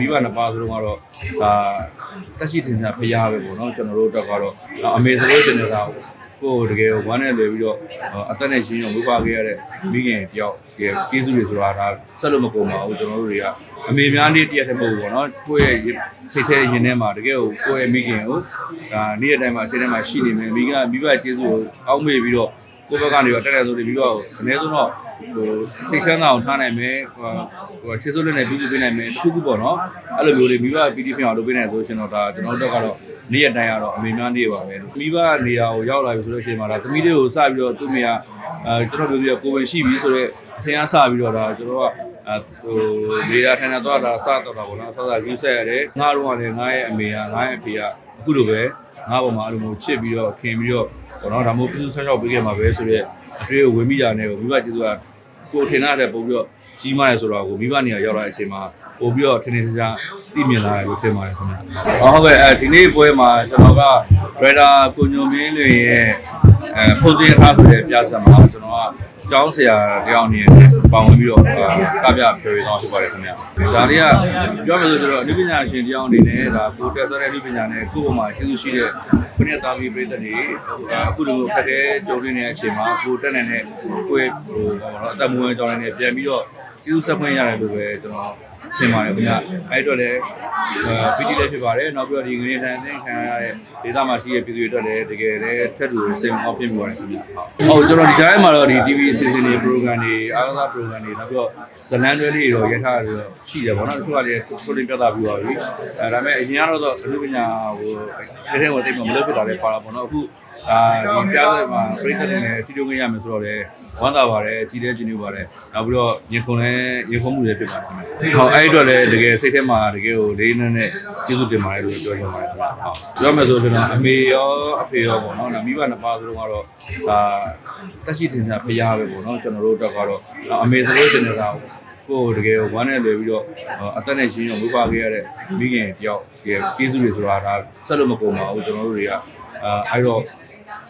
မိဘနှစ်ပါးစလုံးကတော့ဒါတက်ရှိတင်စားဖရားပဲပေါ့နော်ကျွန်တော်တို့တော့ကတော့အမေဆိုလို့တင်နေတာကိုယ်တကယ်ဝမ်းနဲ့လွယ်ပြီးတော့အသက်နဲ့ရှင်းရုံဝိပါခဲ့ရတဲ့မိခင်တယောက်ရဲ့ကျေးဇူးတွေဆိုတာဒါဆက်လို့မကုန်ပါဘူးကျွန်တော်တို့တွေကအမေများနေ့တရက်တည်းမဟုတ်ဘူးပေါ့နော်ကိုယ့်ရဲ့စိတ်ထဲရင်ထဲမှာတကယ်ကိုကိုယ့်ရဲ့မိခင်ကိုဒါနေ့ရက်တိုင်းမှာစိတ်ထဲမှာရှိနေမယ်မိကမိဘကျေးဇူးကိုအောက်မေ့ပြီးတော့ ကိုယ့်ဘက်ကနေတော့တက်တယ်ဆိုပြီးတော့အနည်းဆုံးတော့ဟိုစိတ်ဆန်းသာအောင်ထားနိုင်မယ်ဟိုဟိုချစ်စိုးလက်နဲ့ပြုစုပေးနိုင်မယ်တခုခုပေါ့နော်အဲ့လိုမျိုးလေးမိဘပီတိဖြစ်အောင်လုပ်ပေးနိုင်ဆိုရှင်တော့ဒါကျွန်တော်တို့ကတော့နေ့ရက်တိုင်းကတော့အမေများနေပါပဲမိဘနေရာကိုရောက်လာပြီဆိုလို့ရှိရင်မှာဒါသမီးလေးကိုစပြီးတော့သူ့မိကအဲကျွန်တော်ပြောပြီးတော့ကိုယ်ဝင်ရှိပြီဆိုတော့အစင်အားစပြီးတော့ဒါကျွန်တော်ကအဲဟိုနေရာထိုင်တာတော့ဒါစတော့တာပေါ့နော်စစယူဆက်ရတယ်ငါတို့ကလည်းငါရဲ့အမေကငါရဲ့အဖေကအခုလိုပဲငါ့ပေါ်မှာအဲ့လိုမျိုးချစ်ပြီးတော့ခင်ပြီးတော့ ပေါ့နော်ဒါမျိုးပြည့်စုံဆောက်ရှောက်ပေးခဲ့မှာပဲဆိုတော့အတွေ့ကိုဝင်မိတာနဲ့ကိုမိဘကျေးဇူးကကိုထင်ရတဲ့ပုံပြီးတော့ကြီးမားရဆိုတော့ကိုမိဘနေရာရောက်လာတဲ့အချိန်မှာ ပို့ပြီးတော့ထင်ထင်ရှားရှားသိမြင်လာတယ်လို့ထင်ပါတယ်ခင်ဗျာ။ဟုတ်ကဲ့အဲဒီနေ့ပွဲမှာကျွန်တော်က Radar ကိုညုံမင်းလွင်ရဲ့အဲပုံသင်ထားဆိုတဲ့ပြဆက်မှာကျွန်တော်ကကျောင်းဆရာတယောက်အနေနဲ့ပါဝင်ပြီးတော့ကပြပြောရအောင်ဖြစ်ပါတယ်ခင်ဗျာ။ဒါတွေကပြောမယ်ဆိုတော့အနုပညာရှင်တယောက်အနေနဲ့ဒါကိုတက်ဆွဲတဲ့အနုပညာနဲ့ကိုယ့်ဘဝမှာကျေးဇူးရှိတဲ့ခုနှစ်သားသမီးပြည်သက်တွေအခုလိုခက်ခဲကြုံနေတဲ့အချိန်မှာကိုတက်နိုင်တဲ့ကိုယ့်ဟိုဘာလို့အသက်မွေးကြောင်းနေပြန်ပြီးတော့ ကျေးဇူးဆက်ဖွင့်ရတယ်လို့ပဲကျွန်တော်ထင်ပါတယ်ခင်ဗျအဲ့တော့လည်းပီတီလည်းဖြစ်ပါတယ်နောက်ပြီးတော့ဒီငွေတန်တင်ခံရတဲ့ဒေသမှာရှိတဲ့ပြည်သူတွေအတွက်လည်းတကယ်လည်းထက်တူစိတ်မကောင်းဖြစ်မိပါတယ်ခင်ဗျဟုတ်ကျွန်တော်ဒီကြားထဲမှာတော့ဒီ TV season တွေ program တွေအားကစား program တွေနောက်ပြီးတော့ဇလန်တွဲလေးတွေတော့ရထားတယ်ရှိတယ်ပေါ့နော်တချို့ကလည်းထုတ်လင်းပြသပြီးပါပြီအဲဒါပေမဲ့အရင်ကတော့အမှုပညာဟိုဒီထဲမှာတိတ်မမလုပ်ဖြစ်တာလည်းပါတာပေါ့နော်အခု အာဒီပြားတွေမှာပြိတ္တတွေနဲ့တီးတိုးခွင့်ရမယ်ဆိုတော့လေဝမ်းသာပါတယ်ကြည်တဲ့ကျင်းနေပါတယ်နောက်ပြီးတော့ရင်ခုန်လဲရင်ခုန်မှုလည်းဖြစ်ပါတယ်ဟောအဲ့အတွက်လည်းတကယ်စိတ်ထဲမှာတကယ်ကိုလေးနက်နဲ့ကျေးဇူးတင်ပါတယ်လို့ပြောချင်ပါတယ်ဟုတ်ပြောမယ်ဆိုကျွန်တော်အမေရောအဖေရောပေါ့နော်မိဘနှစ်ပါးစလုံးကတော့ဒါတက်ရှိတင်စားဖရားပဲပေါ့နော်ကျွန်တော်တို့အတွက်ကတော့အမေဆိုလို့တင်နေတာကိုယ်တကယ်ဝမ်းနဲ့လွယ်ပြီးတော့အသက်နဲ့ရှင်းရုံဝိပါခဲ့ရတဲ့မိခင်တယောက်ရဲ့ကျေးဇူးတွေဆိုတာဒါဆက်လို့မကုန်ပါဘူးကျွန်တော်တို့တွေကအဲအဲ့တော့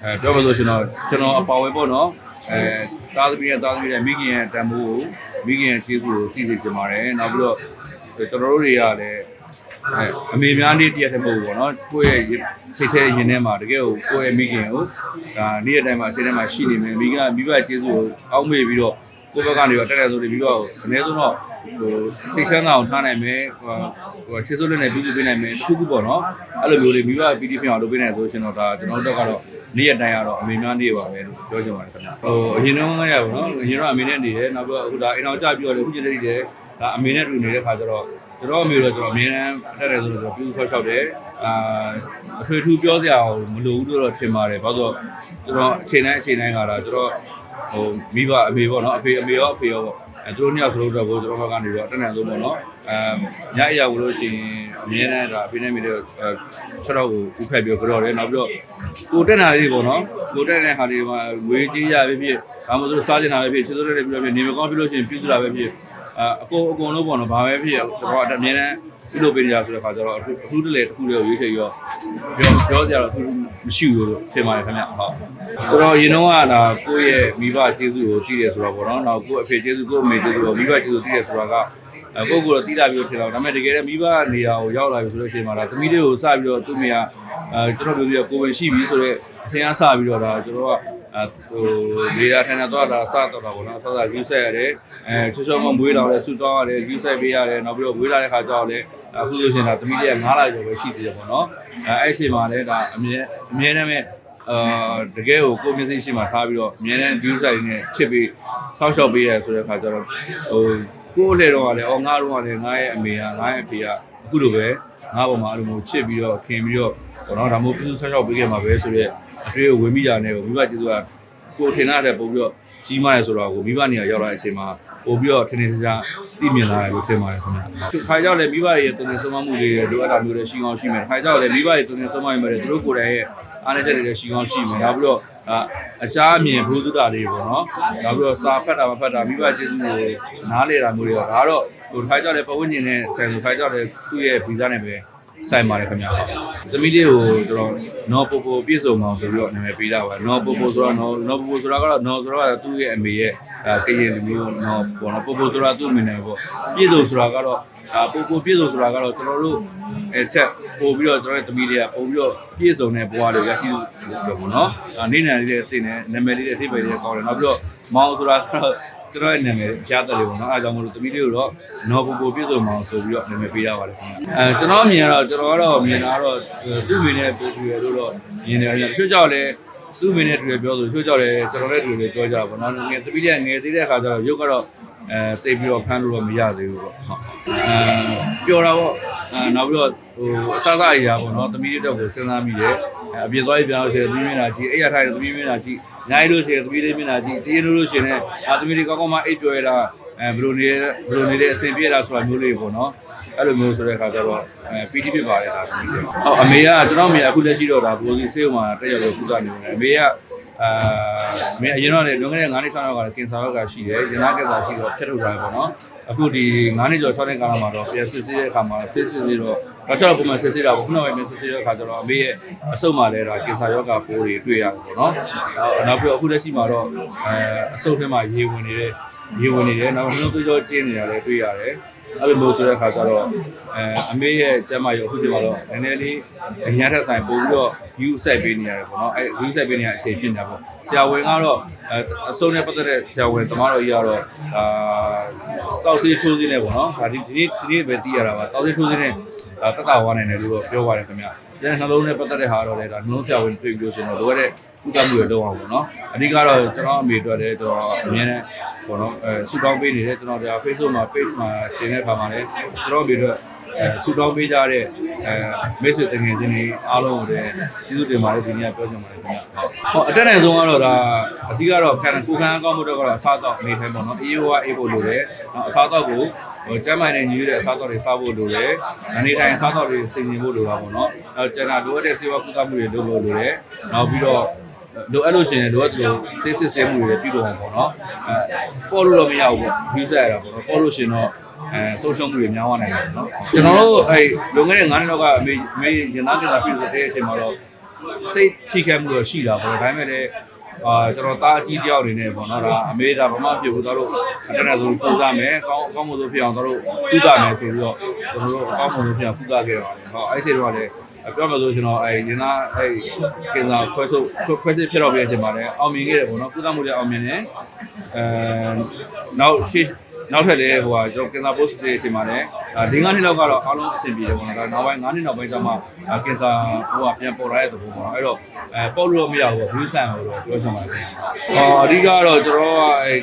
အဲပြောမလို့ကျွန်တော်ကျွန်တော်အပါဝင်ပေါ့နော်အဲသားသမီးရဲ့သားသမီးရဲ့မိခင်ရဲ့တန်ဖိုးကိုမိခင်ရဲ့ကျေးဇူးကိုသိစေချင်ပါတယ်နောက်ပြီးတော့ကျွန်တော်တို့တွေကလည်းအဲအမေများနေ့တရက်တည်းမဟုတ်ဘူးပေါ့နော်ကိုယ့်ရဲ့စိတ်ထဲရင်ထဲမှာတကယ်ကိုကိုယ့်ရဲ့မိခင်ကိုဒါနေ့ရက်တိုင်းမှာစိတ်ထဲမှာရှိနေမယ်မိကမိဘကျေးဇူးကိုအောက်မေ့ပြီးတော့ ကိုယ့်ဘက်ကနေတော့တက်တယ်ဆိုပြီးတော့အနည်းဆုံးတော့ဟိုစိတ်ဆန်းသာအောင်ထားနိုင်မယ်ဟိုချစ်စိုးလက်နဲ့ပြုစုပေးနိုင်မယ်တခုခုပေါ့နော်အဲ့လိုမျိုးလေးမိဘပီတိဖြစ်အောင်လုပ်ပေးနိုင်ဆိုရှင်တော့ဒါကျွန်တော်တို့ကတော့နေ့ရက်တိုင်းကတော့အမေများနေပါပဲလို့ပြောချင်ပါတယ်ခင်ဗျဟိုအရင်တော့ငရပါတော့အရင်တော့အမေနဲ့နေတယ်နောက်ပြီးအခုဒါအိမ်အောင်ကြပြီးတော့အခုကျတဲ့တည်းတယ်ဒါအမေနဲ့တူနေတဲ့ခါကျတော့ကျွန်တော်အမေတော့ကျွန်တော်အမြဲတမ်းတက်တယ်ဆိုတော့ပြုစုဆောက်ရှောက်တယ်အာအထွေထူးပြောစရာမလိုဘူးလို့တော့ထင်ပါတယ်ဘာလို့ဆိုတော့ကျွန်တော်အချိန်တိုင်းအချိန်တိုင်းကတာကျွန်တော် ဟိုမိဘအမေပေါ့နော်အဖေအမေရောအဖေရောပေါ့အဲသူတို့နှစ်ယောက်စလုံးတော့ကိုကျွန်တော်ဘက်ကနေတော့တက်နေဆုံးပေါ့နော်အဲညအရာကိုလို့ရှိရင်အမြဲတမ်းဒါအဖေနဲ့မိတဲ့အဲချက်တော့ကိုဥဖက်ပြီးကြော်တယ်နောက်ပြီးတော့ကိုတက်နာလေးပေါ့နော်ကိုတက်တဲ့ဟာတွေမှာငွေကြီးရပဲဖြစ်ဒါမှမဟုတ်စားကျင်တာပဲဖြစ်ချစ်စိုးတဲ့ပြီးတော့ဖြစ်နေမကောင်းဖြစ်လို့ရှိရင်ပြုစုတာပဲဖြစ်အဲအကုန်အကုန်လုံးပေါ့နော်ဘာပဲဖြစ်ကျွန်တော်အမြဲတမ်း ပြုလုပ်ပေးကြဆိုတဲ့ခါကျတော့အထူးတလေတစ်ခုလေးကိုရွေးချယ်ရောပြောပြောကြတော့မရှိဘူးလို့ထင်ပါတယ်ခင်ဗျဟုတ်ကျွန်တော်ရင်တော့ကဒါကိုယ့်ရဲ့မိဘကျေးဇူးကိုတည်တယ်ဆိုတော့ပေါ့နော်နောက်ကိုယ့်အဖေကျေးဇူးကိုယ့်အမေကျေးဇူးကိုမိဘကျေးဇူးတည်တယ်ဆိုတာကပုဂ္ဂိုလ်တော့တည်တာပြီးတော့ထင်တော့ဒါပေမဲ့တကယ်လည်းမိဘနေရာကိုရောက်လာပြီဆိုလို့ရှိရင်မှာဒါသမီးလေးကိုစပြီးတော့သူ့မိက အဲကျွန်တော်ပြောပြီးတော့ကိုယ်ဝင်ရှိပြီဆိုတော့အစင်အားစပြီးတော့ဒါကျွန်တော်ကအဲဟိုနေရာထိုင်တာတော့ဒါစတော့တာပေါ့နော်စစယူဆက်ရတယ်အဲချွတ်ချွတ်မမွေးတော့လဲဆူတောင်းရတယ်ယူဆက်ပေးရတယ်နောက်ပြီးတော့မွေးလာတဲ့ခါကျတော့လဲအခုလို့ရှိရင်ဒါသမီးလေးက9လကျော်ပဲရှိသေးတယ်ပေါ့နော်အဲအဲ့အချိန်မှာလဲဒါအမြဲအမြဲတမ်းပဲအာတကယ်ကိုကိုမျက်စိရှိမှထားပြီးတော့အမြဲတမ်း view site နဲ့ချစ်ပြီးစောင့်ရှောက်ပေးရဆိုတဲ့ခါကျတော့ဟိုကိုယ့်လေတော့ကလည်းအော်ငါတို့ကလည်းငါရဲ့အမေကငါရဲ့အဖေကအခုလိုပဲငါ့ပေါ်မှာအဲ့လိုမျိုးချစ်ပြီးတော့ခင်ပြီးတော့ တော့နော်ဒါမျိုးပြုစုဆောက်ရှောက်ပေးခဲ့မှာပဲဆိုတော့အတွေ့ကိုဝင်မိတာနဲ့ကိုမိဘကျေးဇူးကကိုထင်ရတဲ့ပုံပြီးတော့ကြီးမားရဆိုတော့ကိုမိဘနေရာရောက်လာတဲ့အချိန်မှာပို့ပြီးတော့ထင်ထင်ရှားရှားသိမြင်လာတယ်လို့ထင်ပါတယ်ခင်ဗျာ။သူခါကြောက်လည်းမိဘရဲ့တုံ့ပြန်ဆုံးမမှုတွေလိုအပ်တာမျိုးတွေရှိကောင်းရှိမယ်။ခါကြောက်လည်းမိဘရဲ့တုံ့ပြန်ဆုံးမမှုတွေသူတို့ကိုယ်တိုင်ရဲ့အားနည်းချက်တွေလည်းရှိကောင်းရှိမယ်။နောက်ပြီးတော့အကြားအမြင်ဘုဒ္ဓတာတွေပေါ့နော်။နောက်ပြီးတော့စာဖတ်တာမဖတ်တာမိဘကျေးဇူးကိုနားလေတာမျိုးတွေတော့ဒါကတော့ဟိုခါကြောက်လည်းပဝန်းကျင်နဲ့ဆယ်ဆိုခါကြောက်လည်းသူ့ရဲ့ဗီဇာနဲ့ပဲ ဆိုင်ပါတယ်ခင်ဗျာဟုတ်သမီးလေးကိုကျွန်တော်နော်ပိုပိုပြည့်စုံအောင်ဆိုပြီးတော့နာမည်ပေးတာပါနော်ပိုပိုဆိုတော့နော်နော်ပိုပိုဆိုတာကတော့နော်ဆိုတော့သူ့ရဲ့အမေရဲ့ကရင်လူမျိုးနော်ပေါ့နော်ပိုပိုဆိုတာသူ့အမေနဲ့ပေါ့ပြည့်စုံဆိုတာကတော့အာပိုပိုပြည့်စုံဆိုတာကတော့ကျွန်တော်တို့အဲချက်ပို့ပြီးတော့ကျွန်တော်ရဲ့သမီးလေးကပို့ပြီးတော့ပြည့်စုံတဲ့ဘဝတွေရရှိလို့ပြောပေါ့နော်နေနံလေးတွေတင်တယ်နာမည်လေးတွေအထိပ္ပယ်လေးတွေကောင်းတယ်နောက်ပြီးတော့မောင်ဆိုတာကတော့ ကျွန်တော်ရဲ့နာမည်ကြားတယ်လို့ပေါ့နော်အဲဒါကြောင့်မလို့သမီးလေးကိုတော့နော်ပိုပိုပြည့်စုံအောင်ဆိုပြီးတော့နာမည်ပေးရပါတယ်ခင်ဗျအဲကျွန်တော်မြင်ရတော့ကျွန်တော်ကတော့မြင်တာတော့သူ့မိနဲ့ပို့ပြီးရလို့တော့မြင်တယ်တချို့ကြောက်လဲသူ့မိနဲ့တူတယ်ပြောဆိုတချို့ကြောက်လဲကျွန်တော်နဲ့တူတယ်ပြောကြတာပေါ့နော်ငယ်သမီးလေးငယ်သေးတဲ့အခါကျတော့ရုပ်ကတော့အဲတိတ်ပြီးတော့ဖမ်းလို့တော့မရသေးဘူးပေါ့ဟုတ်အဲပျော်တာပေါ့အဲနောက်ပြီးတော့ဟိုအစစအရာပေါ့နော်သမီးလေးတော့ကိုစဉ်းစားမိတယ်အပြင်သွားပြီးပြန်လို့ရှိရင်သမီးမင်းလာကြည့်အဲ့ရထိုင်သမီးမင်းလာကြ ည့်နိုင်လို့ရှိရင်သမီးလေးမင်းလာကြည့်တရင်လို့ရှိရင်လည်းအာသမီးလေးကောင်းကောင်းမအိပ်ပျော်ရတာအဲဘယ်လိုနေဘယ်လိုနေလဲအဆင်ပြေတာဆိုတာမျိုးလေးပေါ့နော်အဲ့လိုမျိုးဆိုတဲ့အခါကျတော့အဲပီတိဖြစ်ပါတယ်ဒါသမီးလေးဟုတ်အမေကကျွန်တော်အမေကအခုလက်ရှိတော့ဒါဘိုးကြီးဆေးရုံမှာတက်ရောက်လို့ကုသနေတယ်အမေကအာမင်းအရင်တော့လေလွန်ခဲ့တဲ့9နှစ်6နောက်ကလည်းကင်ဆာရောဂါရှိတယ်။ရင်သားကင်ဆာရှိတော့ဖျက်ထုတ်ထားတယ်ပေါ့နော်။အခုဒီ9နှစ်ကျော်6နှစ်ကာလမှာတော့ပြန်စစ်ဆေးတဲ့အခါမှာစစ်စစ်ဆေးတော့ တော့ချက်တော့ပုံမှန်စစ်ဆေးတာပေါ့ခုနောက်ပိုင်းပြန်စစ်ဆေးတဲ့အခါကျတော့အမေရဲ့အဆုတ်မှာလည်းဒါကင်ဆာရောဂါပိုးတွေတွေ့ရတယ်ပေါ့နော်။နောက်ပြီးတော့အခုလက်ရှိမှာတော့အဲအဆုတ်ထဲမှာရေဝင်နေတဲ့ရေဝင်နေတယ်နောက်နှလုံးသွေးကြောကျင်းနေတာလည်းတွေ့ရတယ်။ အဲ့လိုမျိုးဆိုတဲ့အခါကျတော့အဲအမေရဲ့ကျမ်းမာရေးအခုချိန်မှာတော့နည်းနည်းလေးအရင်ထက်ဆိုင်ပို့ပြီးတော့ view ဆက်ပေးနေရတယ်ပေါ့နော်အဲ view ဆက်ပေးနေရအချိန်ဖြစ်နေတာပေါ့ဆရာဝန်ကတော့အဲအစုံနဲ့ပတ်သက်တဲ့ဆရာဝန်တမားတော်ကြီးကတော့အာတောက်ဆေးထိုးစင်းနေပေါ့နော်ဒါဒီဒီနေ့ဒီနေ့ပဲသိရတာပါတောက်ဆေးထိုးစင်းနေဒါတက်တာဝါနေတယ်လို့တော့ပြောပါတယ်ခင်ဗျ ကျန်တဲ့နှလုံးနဲ့ပတ်သက်တဲ့ဟာတော့လေဒါနှလုံးဆရာဝန်တွေ့ပြီးလို့ဆိုတော့လိုရတဲ့ဥက္ကမှုတွေလုပ်အောင်ပေါ့နော်အဓိကတော့ကျွန်တော်အမေအတွက်လည်းကျွန်တော်အမြဲတမ်းပေါ့နော်အဲဆူတောင်းပေးနေတယ်ကျွန်တော်ဒါ Facebook မှာ page မှာတင်တဲ့အခါမှာလည်းကျွန်တော်အမေအတွက်အဲဆူတောင်းပေးကြတဲ့အဲမိတ်ဆွေတငယ်ချင်းတွေအားလုံးကိုလည်းကျေးဇူးတင်ပါတယ်ဒီနေ့ကပြောချင်ပါတယ်ခင်ဗျ။ဟောအတက်နိုင်ဆုံးကတော့ဒါ အစည်းကတော့ခံကိုခံအကောင်းမှုတော့ကတော့အစားတော့အနေထိုင်ပေါ့နော်အေးရောအေးဖို့လိုတယ်။နောက်အစားတော့ကိုဟိုကျမ်းမာတဲ့ညီရတဲ့အစားတော့တွေစားဖို့လိုတယ်။အနေထိုင်အစားတော့တွေဆင်ခြင်ဖို့လိုတာပေါ့နော်။နောက်ကျန်တာလိုအပ်တဲ့စေဝါကုသမှုတွေလုပ်ဖို့လိုတယ်။နောက်ပြီးတော့လိုအပ်လို့ရှိရင်လိုအပ်လို့ဆေးစစ်ဆေးမှုတွေလည်းပြုလုပ်အောင်ပေါ့နော်အဲပေါ်လို့တော့မရဘူးပေါ့ view ဆက်ရတာပေါ့နော်ပေါ်လို့ရှိရင်တော့အဲဆုံးရှုံးမှုတွေများသွားနိုင်တယ်ပေါ့နော်ကျွန်တော်တို့အဲလွန်ခဲ့တဲ့9နှစ်လောက်ကအမေအမေရင်သားကင်တာပြုလုပ်တဲ့အချိန်မှာတော့စိတ်ထိခိုက်မှုတော့ရှိတာပေါ့ဒါပေမဲ့လည်း အာကျွန်တော်တားအကြီးတယောက်အနေနဲ့ပေါ့နော်ဒါအမေဒါဘာမှပြုတ်ဘူးတို့အတနဲ့ဆိုစူးစမ်းမယ်ကောင်းကောင်းမှုဆိုဖြစ်အောင်တို့ကုသမယ်ဆိုပြီးတော့ကျွန်တော်တို့အကောင်းမှုဆိုဖြစ်အောင်ကုသခဲ့ပါတယ်ဟောအဲ့ဒီတော့လည်းပြောမှဆိုကျွန်တော်အဲရင်သားအဲကင်ဆာခွဲဆုပ်ခွဲစစ်ဖြစ်တော့ပြည့်အချိန်မှာလည်းအောင်မြင်ခဲ့တယ်ပေါ့နော်ကုသမှုလည်းအောင်မြင်တယ်အဲနောက်ရှေ့ နောက်ထပ်လည်းဟိုဟာကျွန်တော်ကင်ဆာ post တွေအချိန်မှာလည်းဒီ9နှစ်လောက်ကတော့အားလုံးအဆင်ပြေတယ်ပေါ့နော်ဒါနောက်ပိုင်း9နှစ်နောက်ပိုင်းကျမှကင်ဆာဟိုဟာပြန်ပေါ်လာတဲ့သဘောပေါ့နော်အဲ့တော့အဲပေါ်လို့မရဘူး view ဆန်လို့တော့ပြောချင်ပါတယ်ဟောအဓိကတော့ကျွန်တော်ကအဲ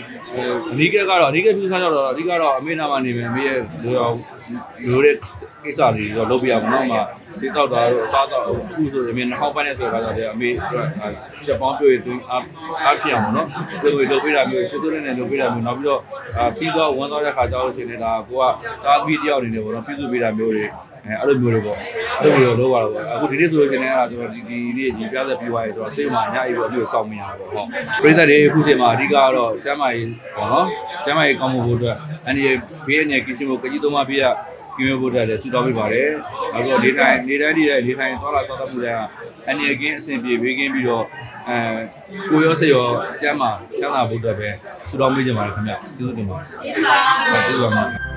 အနီးကကတော့အနီးက view ဆန်တော့အဓိကတော့အမေနာမနေမယ်အမေရဲ့လိုတဲ့ကိစ္စတွေတော့လုပ်ပြရမှာနော်မှာ စေးတော့တာတို့အစားတော့အခုဆိုရင်နှောက်ပိုင်းနဲ့ဆိုတော့လည်းအမေချက်ပေါင်းတွေ့တွင်းအားအားဖြစ်အောင်နော်ဒီလိုလုပ်ပြတာမျိုးချစ်စိုးနဲ့လုပ်ပြတာမျိုးနောက်ပြီးတော့စီးတော့ဝန်သွားတဲ့ခါကျတော့ရှင်နေတာကိုကတားပြီးတယောက်အနေနဲ့ပေါ့နော်ပြုစုပြတာမျိုးတွေအဲအဲ့လိုမျိုးတွေပေါ့အဲ့လိုမျိုးလုပ်ပါတော့အခုဒီနေ့ဆိုလို့ရှင်လည်းအဲ့ဒါကျွန်တော်ဒီဒီနေ့ဒီပြသက်ပြီးသွားရင်တော့စိတ်မှာညအိပ်ပြီးအပြည့်စောင့်မရဘူးပေါ့ဟုတ်ပရိသတ်တွေအခုချိန်မှာအဓိကကတော့ကျမ်းမာရေးပေါ့နော်ကျမ်းမာရေးကောင်းမှုဖို့အတွက်အန်ဒီဘေးအနေကင်းရှင်ဖို့ကကြီးသုံးပါးပြရ ကင်းဝဖို့တက်လည်းဆူတောင်းပေးပါတယ်။နောက်တော့နေတိုင်းနေတိုင်းနေတဲ့နေတိုင်းသွားလာသွားတတ်မှုတွေကအန်ဒီကင်းအဆင်ပြေဘေးကင်းပြီးတော့အဲကိုရောစိတ်ရောကျမ်းမာချမ်းသာဖို့အတွက်ပဲဆူတောင်းပေးကြပါရခင်ဗျ။ကျေးဇူးတင်ပါတယ်။ကျေးဇူးပါ။ကျေးဇူးပါ